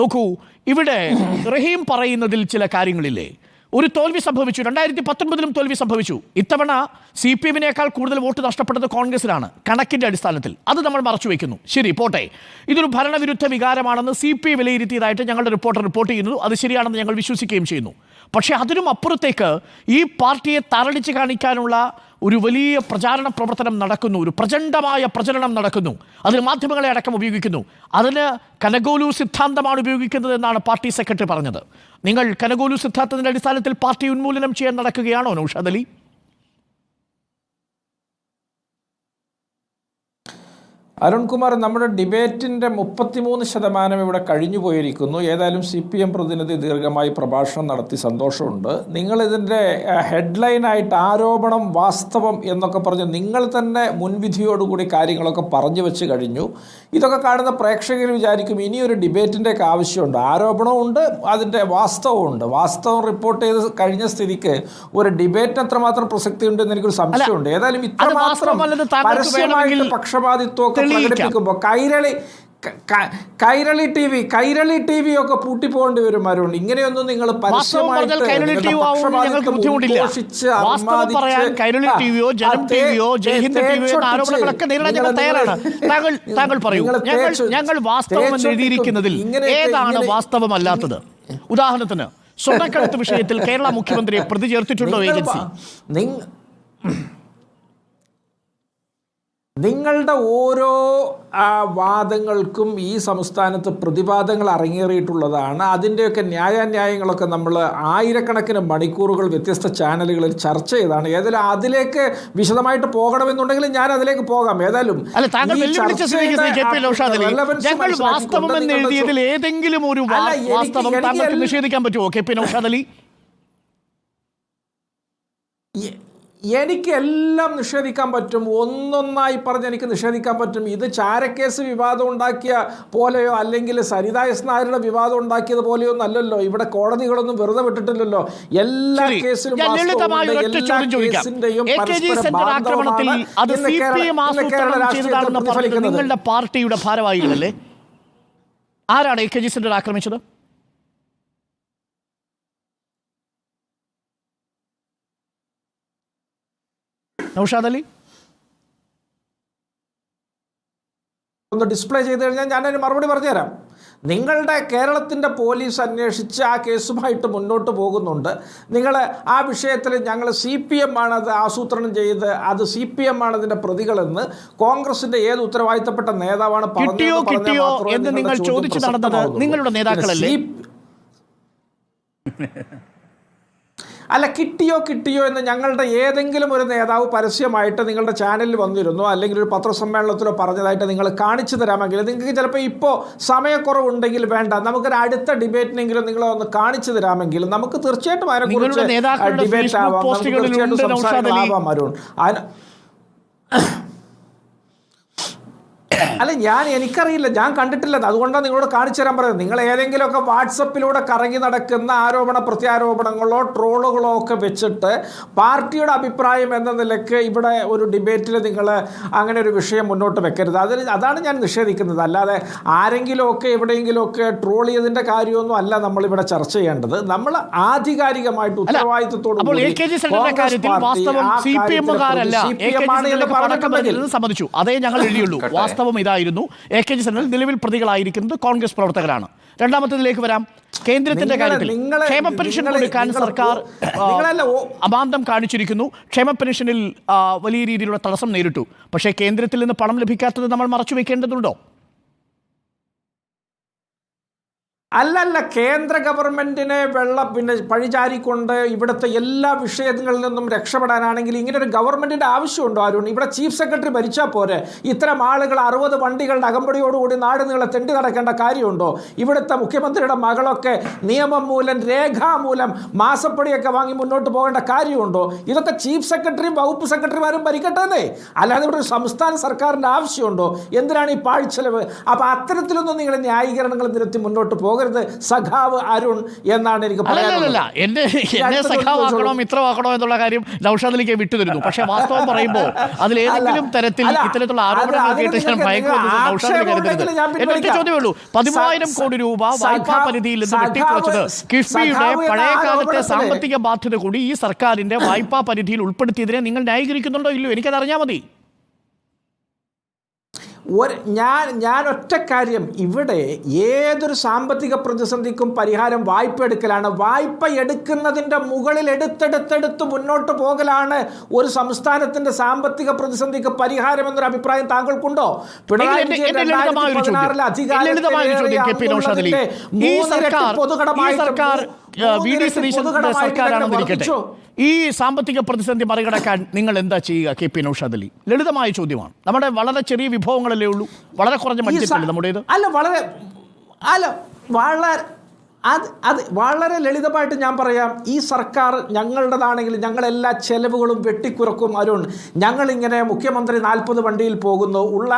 നോക്കൂ ഇവിടെ റഹീം പറയുന്നതിൽ ചില കാര്യങ്ങളില്ലേ? ഒരു തോൽവി സംഭവിച്ചു രണ്ടായിരത്തി പത്തൊൻപതിലും തോൽവി സംഭവിച്ചു. ഇത്തവണ സി പി എമ്മിനേക്കാൾ കൂടുതൽ വോട്ട് നഷ്ടപ്പെട്ടത് കോൺഗ്രസിനാണ് കണക്കിന്റെ അടിസ്ഥാനത്തിൽ. അത് നമ്മൾ മറച്ചു വെക്കുന്നു. ശരി പോട്ടെ. ഇതൊരു ഭരണവിരുദ്ധ വികാരമാണെന്ന് സി പി വിലയിരുത്തിയതായിട്ട് ഞങ്ങളുടെ റിപ്പോർട്ടർ റിപ്പോർട്ട് ചെയ്യുന്നു. അത് ശരിയാണെന്ന് ഞങ്ങൾ വിശ്വസിക്കുകയും ചെയ്യുന്നു. പക്ഷേ അതിനും അപ്പുറത്തേക്ക് ഈ പാർട്ടിയെ തറടിച്ച് കാണിക്കാനുള്ള ഒരു വലിയ പ്രചാരണ പ്രവർത്തനം നടക്കുന്നു. ഒരു പ്രചണ്ഡമായ പ്രചരണം നടക്കുന്നു. അതിന് മാധ്യമങ്ങളെ അടക്കം ഉപയോഗിക്കുന്നു. അതിന് കനഗോലു സിദ്ധാന്തമാണ് ഉപയോഗിക്കുന്നത് എന്നാണ് പാർട്ടി സെക്രട്ടറി പറഞ്ഞത്. നിങ്ങൾ കനഗോലു സിദ്ധാന്തത്തിന്റെ അടിസ്ഥാനത്തിൽ പാർട്ടി ഉന്മൂലനം ചെയ്യാൻ നടക്കുകയാണോ നൌഷാദ് അലി? അരുൺകുമാർ നമ്മുടെ ഡിബേറ്റിന്റെ മുപ്പത്തിമൂന്ന് ശതമാനം ഇവിടെ കഴിഞ്ഞു പോയിരിക്കുന്നു ഏതായാലും സി പി എം പ്രതിനിധി ദീർഘമായി പ്രഭാഷണം നടത്തി സന്തോഷമുണ്ട്. നിങ്ങളിതിന്റെ ഹെഡ്ലൈനായിട്ട് ആരോപണം വാസ്തവം എന്നൊക്കെ പറഞ്ഞ് നിങ്ങൾ തന്നെ മുൻവിധിയോടുകൂടി കാര്യങ്ങളൊക്കെ പറഞ്ഞു വെച്ച് കഴിഞ്ഞു. ഇതൊക്കെ കാണുന്ന പ്രേക്ഷകർ വിചാരിക്കും ഇനിയൊരു ഡിബേറ്റിന്റെയൊക്കെ ആവശ്യമുണ്ട്. ആരോപണമുണ്ട് ഉണ്ട് അതിന്റെ വാസ്തവവും ഉണ്ട്. വാസ്തവം റിപ്പോർട്ട് ചെയ്ത് കഴിഞ്ഞ സ്ഥിതിക്ക് ഒരു ഡിബേറ്റിന് എത്രമാത്രം പ്രസക്തി ഉണ്ട് എന്ന് എനിക്കൊരു സംശയമുണ്ട്. ഏതായാലും ഇത്രമാത്രം പരസ്യമായിട്ട് പക്ഷപാതിത്വമൊക്കെ. പ്രകടിപ്പിക്കുമ്പോൾ Kairali Kairali T V Kairali T V ഒക്കെ പൂട്ടിപ്പോകേണ്ടി വരും അരുൺ. ഇങ്ങനെയൊന്നും നിങ്ങൾ ഞങ്ങൾ വാസ്തവം എഴുതിയിരിക്കുന്നതിൽ ഏതാണ് വാസ്തവമല്ലാത്തത്? ഉദാഹരണത്തിന് സ്വർണക്കടത്ത് വിഷയത്തിൽ കേരള മുഖ്യമന്ത്രിയെ പ്രതി ചേർത്തിട്ടുണ്ടോ ഏജൻസി? നിങ്ങളുടെ ഓരോ വാദങ്ങൾക്കും ഈ സംസ്ഥാനത്ത് പ്രതിവാദങ്ങൾ അരങ്ങേറിയിട്ടുള്ളതാണ്. അതിന്റെയൊക്കെ ന്യായാന്യായങ്ങളൊക്കെ നമ്മൾ ആയിരക്കണക്കിന് മണിക്കൂറുകൾ വ്യത്യസ്ത ചാനലുകളിൽ ചർച്ച ചെയ്താണ്. ഏതായാലും അതിലേക്ക് വിശദമായിട്ട് പോകണമെന്നുണ്ടെങ്കിൽ ഞാൻ അതിലേക്ക് പോകാം. ഏതായാലും ഏതെങ്കിലും ഒരു നിഷേധിക്കാൻ പറ്റുമോ കെ പി നൗഷാദ് അലി? എ- എനിക്ക് എല്ലാം നിഷേധിക്കാൻ പറ്റും. ഒന്നൊന്നായി പറഞ്ഞ് എനിക്ക് നിഷേധിക്കാൻ പറ്റും. ഇത് ചാരക്കേസ് വിവാദം ഉണ്ടാക്കിയ പോലെയോ അല്ലെങ്കിൽ സരിത എസ് നായരുടെ വിവാദം ഉണ്ടാക്കിയത് പോലെയോ ഒന്നല്ലല്ലോ ഇവിടെ കോടതികളൊന്നും വെറുതെ വിട്ടിട്ടില്ലല്ലോ. എല്ലാ. കേസിലും. നിങ്ങളുടെ പാർട്ടിയുടെ ഭാരവാഹികളല്ലേ? ആരാണ് എ കെ ജി സെന്റർ ആക്രമിച്ചത്? നൗഷാദ് അലി ഒന്ന് ഡിസ്പ്ലേ ചെയ്ത് കഴിഞ്ഞാൽ ഞാൻ അതിന് മറുപടി പറഞ്ഞുതരാം നിങ്ങളുടെ കേരളത്തിന്റെ പോലീസ് അന്വേഷിച്ച് ആ കേസുമായിട്ട് മുന്നോട്ട് പോകുന്നുണ്ട് നിങ്ങൾ ആ വിഷയത്തിൽ ഞങ്ങൾ സി പി എം ആണ് അത് ആസൂത്രണം ചെയ്ത് അത് സി പി എം ആണ് അതിന്റെ പ്രതികളെന്ന് കോൺഗ്രസിന്റെ ഏത് ഉത്തരവാദിത്തപ്പെട്ട നേതാവാണ് പറഞ്ഞത് നിങ്ങൾ ചോദിച്ചു നടന്നത്. നിങ്ങളുടെ നേതാക്കളല്ലേ? അല്ല കിട്ടിയോ കിട്ടിയോ എന്ന് ഞങ്ങളുടെ ഏതെങ്കിലും ഒരു നേതാവ് പരസ്യമായിട്ട് നിങ്ങളുടെ ചാനലിൽ വന്നിരുന്നു അല്ലെങ്കിൽ ഒരു പത്രസമ്മേളനത്തിലോ പറഞ്ഞതായിട്ട് നിങ്ങൾ കാണിച്ചു തരാമെങ്കിൽ നിങ്ങൾക്ക് ചിലപ്പോൾ ഇപ്പോൾ സമയക്കുറവുണ്ടെങ്കിൽ വേണ്ട. നമുക്കൊരു അടുത്ത ഡിബേറ്റിനെങ്കിലും നിങ്ങൾ ഒന്ന് കാണിച്ചു തരാമെങ്കിൽ നമുക്ക് തീർച്ചയായിട്ടും അതിനെക്കുറിച്ച് ഡിബേറ്റ് ആവാം. തീർച്ചയായിട്ടും. സംസാരങ്ങളാവാം അരുൺ. അല്ല ഞാൻ എനിക്കറിയില്ല. ഞാൻ കണ്ടിട്ടില്ല. അതുകൊണ്ടാണ് നിങ്ങളോട് കാണിച്ചു തരാൻ പറയുന്നത്. നിങ്ങൾ ഏതെങ്കിലുമൊക്കെ വാട്സപ്പിലൂടെ കറങ്ങി നടക്കുന്ന ആരോപണ പ്രത്യാരോപണങ്ങളോ ട്രോളുകളോ ഒക്കെ വെച്ചിട്ട് പാർട്ടിയുടെ അഭിപ്രായം എന്ന നിലയ്ക്ക് ഇവിടെ ഒരു ഡിബേറ്റിൽ നിങ്ങൾ അങ്ങനെ ഒരു വിഷയം മുന്നോട്ട് വെക്കരുത്. അതിൽ അതാണ് ഞാൻ നിഷേധിക്കുന്നത്. അല്ലാതെ ആരെങ്കിലുമൊക്കെ എവിടെയെങ്കിലുമൊക്കെ ട്രോൾ ചെയ്തതിന്റെ കാര്യമൊന്നും അല്ല നമ്മളിവിടെ ചർച്ച ചെയ്യേണ്ടത്. നമ്മൾ ആധികാരികമായിട്ട് ഉത്തരവാദിത്വത്തോട് അപ്പോൾ എ കൂടി കെ ജി സെന്ററിന്റെ കോൺഗ്രസ് കാര്യത്തിൽ പാർട്ടി വാസ്തവം ആ സി പി എമ്മുകാരല്ല. പ്രതി എ കെ ജി CPM ആണ് എന്ന് സെന്ററിലേക്ക് പടക്കം പറഞ്ഞിട്ടുണ്ടെങ്കിൽ വരുന്നത് സമ്മതിച്ചു. അതേ ഞങ്ങൾ എഴുതിയുള്ളൂ. വാസ്തവം ഇതായിരുന്നു എ കെ ജി സെന്ററിൽ നിലവിൽ പ്രതികളായിരിക്കുന്നത് കോൺഗ്രസ് പ്രവർത്തകരാണ്. രണ്ടാമത്തേതിലേക്ക് വരാം. കേന്ദ്രത്തിന്റെ കാര്യത്തിൽ ക്ഷേമ പെൻഷൻ കൊടുക്കാൻ സർക്കാർ അമാന്തം കാണിച്ചിരിക്കുന്നു. ക്ഷേമ പെൻഷനിൽ വലിയ രീതിയിലുള്ള തടസ്സം നേരിട്ടു. പക്ഷേ കേന്ദ്രത്തിൽ നിന്ന് പണം ലഭിക്കാത്തത് നമ്മൾ മറച്ചു വെക്കേണ്ടതുണ്ടോ? അല്ലല്ല കേന്ദ്ര ഗവൺമെന്റിനെ വെള്ളം പിന്നെ പഴിചാരിക്കൊണ്ട് ഇവിടുത്തെ എല്ലാ വിഷയങ്ങളിൽ നിന്നും രക്ഷപ്പെടാനാണെങ്കിൽ ഇങ്ങനെ ഒരു ഗവൺമെന്റിന്റെ ആവശ്യമുണ്ടോ അരുൺ? ഇവിടെ ചീഫ് സെക്രട്ടറി ഭരിച്ചാൽ പോരെ. ഇത്തരം ആളുകൾ അറുപത് വണ്ടികളുടെ അകമ്പടിയോടുകൂടി നാട് നീളെ തെണ്ടി നടക്കേണ്ട കാര്യമുണ്ടോ? ഇവിടുത്തെ മുഖ്യമന്ത്രിയുടെ മകളൊക്കെ നിയമം മൂലം രേഖാമൂലം മാസപ്പടിയൊക്കെ വാങ്ങി മുന്നോട്ട് പോകേണ്ട കാര്യമുണ്ടോ? ഇതൊക്കെ ചീഫ് സെക്രട്ടറിയും വകുപ്പ് സെക്രട്ടറിമാരും ഭരിക്കട്ടെന്നേ. അല്ലാതെ ഇവിടെ ഒരു സംസ്ഥാന സർക്കാരിന്റെ ആവശ്യമുണ്ടോ? എന്തിനാണ് ഈ പാഴ്ചെലവ്? അപ്പോൾ അത്തരത്തിലൊന്നും നിങ്ങൾ ന്യായീകരണങ്ങൾ നിരത്തി മുന്നോട്ട് പോകരുത്. പോകരുത്. സഖാവ് അരുൺ എന്നാണ് എനിക്ക് പറയാനുള്ളത്. എന്നെ എന്നെ സഖാവാക്കണോ. മിത്രമാക്കണോ എന്നുള്ള കാര്യം നൌഷാദിലേക്ക് വിട്ടുതരുന്നു. പക്ഷേ വാസ്തവം പറയുമ്പോൾ അതിൽ ഏതെങ്കിലും തരത്തിൽ ഇത്തരത്തിലുള്ള ആരോപണങ്ങൾ കേട്ട് ഞാൻ ഭയങ്കര. ചോദ്യമേ ഉള്ളൂ. പതിമൂവായിരം കോടി രൂപ വായ്പാ പരിധിയിൽ നിന്ന് വെട്ടിക്കുറച്ചത് കിഫ്ബിയുടെ പഴയകാലത്തെ പഴയ കാലത്തെ സാമ്പത്തിക ബാധ്യത കൂടി ഈ സർക്കാരിന്റെ വായ്പാ പരിധിയിൽ ഉൾപ്പെടുത്തിയതിനെ നിങ്ങൾ ന്യായീകരിക്കുന്നുണ്ടോ ഇല്ലയോ? എനിക്കത് അറിഞ്ഞാൽ മതി. ഒരു ഞാൻ ഞാൻ ഒറ്റ കാര്യം. ഇവിടെ ഏതൊരു സാമ്പത്തിക പ്രതിസന്ധിക്കും പരിഹാരം വായ്പ എടുക്കലാണ് വായ്പ എടുക്കുന്നതിന്റെ മുകളിൽ എടുത്തെടുത്തെടുത്ത് മുന്നോട്ട് പോകലാണ് ഒരു സംസ്ഥാനത്തിന്റെ സാമ്പത്തിക പ്രതിസന്ധിക്ക് പരിഹാരം എന്നൊരു അഭിപ്രായം താങ്കൾക്കുണ്ടോ? പിണറായി വിജയൻ എന്റെ ലളിതമായ ചോദ്യം. 2016 ലളിതമായ ചോദ്യം കെ പി നൗഷാദ് അലി. അധികാരത്തിലേറിയ ഈ മൂന്നിരട്ടി സർക്കാർ ഈ പൊതുകടമായിട്ട് വി ഡി സതീശന്റെ സർക്കാരാണെന്നിരിക്കട്ടെ. ഈ സാമ്പത്തിക പ്രതിസന്ധി മറികടക്കാൻ നിങ്ങൾ എന്താ ചെയ്യുക കെ പി നൌഷാദ് അലി ലളിതമായ ചോദ്യമാണ്. നമ്മുടെ വളരെ ചെറിയ വിഭവങ്ങളല്ലേ ഉള്ളൂ? വളരെ കുറഞ്ഞ ബഡ്ജറ്റ് അല്ലേ നമ്മുടേത്? അല്ല വളരെ അല്ല വളരെ അത് അത് വളരെ ലളിതമായിട്ട് ഞാൻ പറയാം. ഈ സർക്കാർ ഞങ്ങളുടേതാണെങ്കിൽ ഞങ്ങളെല്ലാ ചെലവുകളും വെട്ടിക്കുറക്കും അരുൺ. ഞങ്ങളിങ്ങനെ മുഖ്യമന്ത്രി നാൽപ്പത് വണ്ടിയിൽ പോകുന്നു. ഉള്ള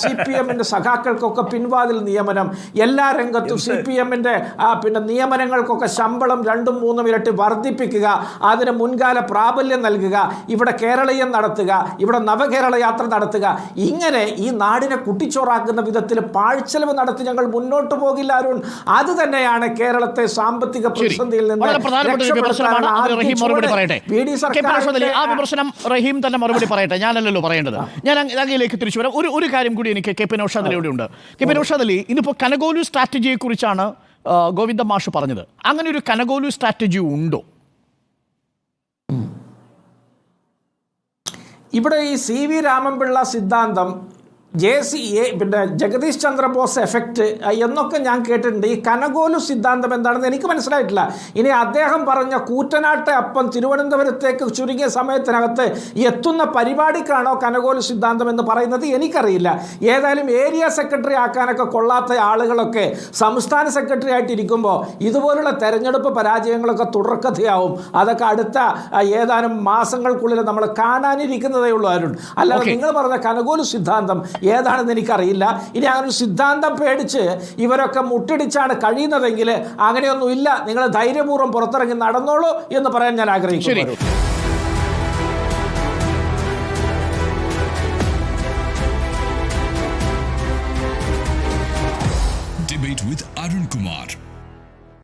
സി പി എമ്മിന്റെ സഖാക്കൾക്കൊക്കെ പിൻവാതിൽ നിയമനം. എല്ലാ രംഗത്തും സി പി എമ്മിന്റെ പിന്നെ നിയമനങ്ങൾക്കൊക്കെ ശമ്പളം രണ്ടും മൂന്നും ഇരട്ടി വർദ്ധിപ്പിക്കുക. അതിന് മുൻകാല പ്രാബല്യം നൽകുക. ഇവിടെ കേരളീയം നടത്തുക. ഇവിടെ നവകേരള യാത്ര നടത്തുക. ഇങ്ങനെ ഈ നാടിനെ കുട്ടിച്ചോറാക്കുന്ന വിധത്തിൽ പാഴ്ചെലവ് നടത്തി ഞങ്ങൾ മുന്നോട്ട് പോകില്ല അരുൺ. അത് തന്നെയാണ് കേരളത്തെ സാമ്പത്തിക. പ്രതിസന്ധിയിൽ നിന്ന് ആ വിമർശനം റഹീം തന്നെ മറുപടി പറയട്ടെ. ഞാനല്ലല്ലോ പറയേണ്ടത്. ഞാൻ അങ്ങനെയിലേക്ക് അങ്ങയിലേക്ക് തിരിച്ചു വരാം. ഒരു ഒരു കാര്യം കൂടി എനിക്ക് കെ പി നൗഷാദ് ഉണ്ട് കെ പി നൗഷാദ് അലി ഇന്നിപ്പോൾ കനകോലു സ്ട്രാറ്റജിയെ കുറിച്ചാണ് ഗോവിന്ദ മാഷ് പറഞ്ഞത്. അങ്ങനെ ഒരു കനകോലു സ്ട്രാറ്റജി ഉണ്ടോ? ഇവിടെ ഈ സി വി രാമൻപിള്ള സിദ്ധാന്തം ജെ സി എ പിന്നെ ജഗദീഷ് ചന്ദ്രബോസ് എഫക്റ്റ് എന്നൊക്കെ ഞാൻ കേട്ടിട്ടുണ്ട്. ഈ കനകോലു സിദ്ധാന്തം എന്താണെന്ന് എനിക്ക് മനസ്സിലായിട്ടില്ല. ഇനി അദ്ദേഹം പറഞ്ഞ കൂറ്റനാട്ടെ അപ്പം തിരുവനന്തപുരത്തേക്ക് ചുരുങ്ങിയ സമയത്തിനകത്ത് എത്തുന്ന പരിപാടിക്കാണോ കനകോലു സിദ്ധാന്തം എന്ന് പറയുന്നത് എനിക്കറിയില്ല. ഏതായാലും ഏരിയ സെക്രട്ടറി ആക്കാനൊക്കെ കൊള്ളാത്ത ആളുകളൊക്കെ സംസ്ഥാന സെക്രട്ടറി ആയിട്ടിരിക്കുമ്പോൾ ഇതുപോലുള്ള തെരഞ്ഞെടുപ്പ് പരാജയങ്ങളൊക്കെ തുടർക്കഥയാവും. അതൊക്കെ അടുത്ത ഏതാനും മാസങ്ങൾക്കുള്ളിൽ നമ്മൾ കാണാനിരിക്കുന്നതേ ഉള്ളൂ അരുൺ. അല്ലാതെ നിങ്ങൾ പറഞ്ഞ കനകോലു സിദ്ധാന്തം ഏതാണെന്ന് എനിക്കറിയില്ല. ഇനി അങ്ങനെ ഒരു സിദ്ധാന്തം പേടിച്ച് ഇവരൊക്കെ മുട്ടിടിച്ചാണ് കഴിയുന്നതെങ്കിൽ അങ്ങനെയൊന്നും ഇല്ല നിങ്ങൾ ധൈര്യപൂർവം പുറത്തിറങ്ങി നടന്നോളൂ എന്ന് പറയാൻ ഞാൻ ആഗ്രഹിക്കുന്നു.